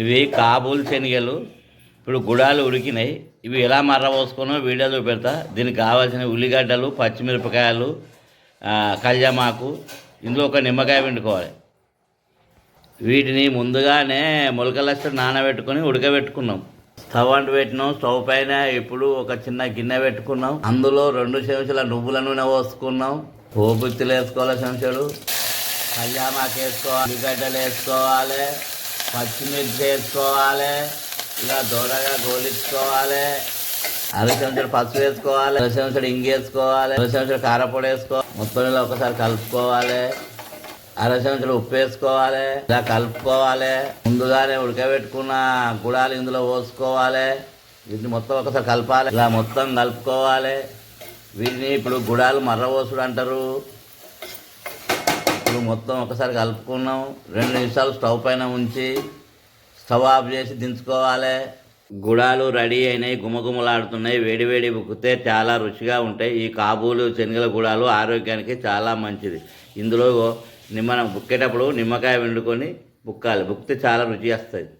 ఇవి కాబూల్ శనగలు. ఇప్పుడు గుడాలు ఉడికినాయి. ఇవి ఎలా మర్ర వీడియో చూపెడతా. దీనికి కావాల్సిన ఉల్లిగడ్డలు పచ్చిమిరపకాయలు కళ్యామాకు ఇందులో ఒక నిమ్మకాయ పిండుకోవాలి. వీటిని ముందుగానే మొలకలస్త నానబెట్టుకొని ఉడకబెట్టుకున్నాం. స్టవ్ అంటు పెట్టినాం. స్టవ్ పైన ఇప్పుడు ఒక చిన్న గిన్నె పెట్టుకున్నాం. అందులో రెండు చెంచాల నువ్వుల నూనె పోసుకున్నాం. పోపుత్తులు వేసుకోవాలి చెంచాడు కళ్యామాకు వేసుకోవాలి ఉల్లిగడ్డలు వేసుకోవాలి. పచ్చిమిర్చి వేసుకోవాలి ఇలా దూరగా గోలించుకోవాలి అర చెంచాడు పసుపు వేసుకోవాలి అర చెంచాడు ఇంగి వేసుకోవాలి అర చెంచాడు కారపొడి వేసుకోవాలి మొత్తం ఇలా ఒకసారి కలుపుకోవాలి అర చెంచాడు ఉప్పు వేసుకోవాలి ఇలా కలుపుకోవాలి ముందుగానే ఉడకబెట్టుకున్న గుడాలు ఇందులో పోసుకోవాలి వీటిని మొత్తం ఒకసారి కలపాలి ఇలా మొత్తం కలుపుకోవాలి వీటిని ఇప్పుడు గుడాలు మర్రపోసుడు అంటారు. ఇప్పుడు మొత్తం ఒకసారి కలుపుకున్నాం. రెండు నిమిషాలు స్టవ్ పైన ఉంచి స్టవ్ ఆఫ్ చేసి దించుకోవాలి. గుడాలు రెడీ అయినాయి గుమగుమలాడుతున్నాయి వేడి వేడి చాలా రుచిగా ఉంటాయి. ఈ కాబూలు శనగల గుడాలు ఆరోగ్యానికి చాలా మంచిది. ఇందులో నిమ్మ బుక్కేటప్పుడు నిమ్మకాయ వండుకొని బుక్కాలి బుక్కితే చాలా రుచి వస్తుంది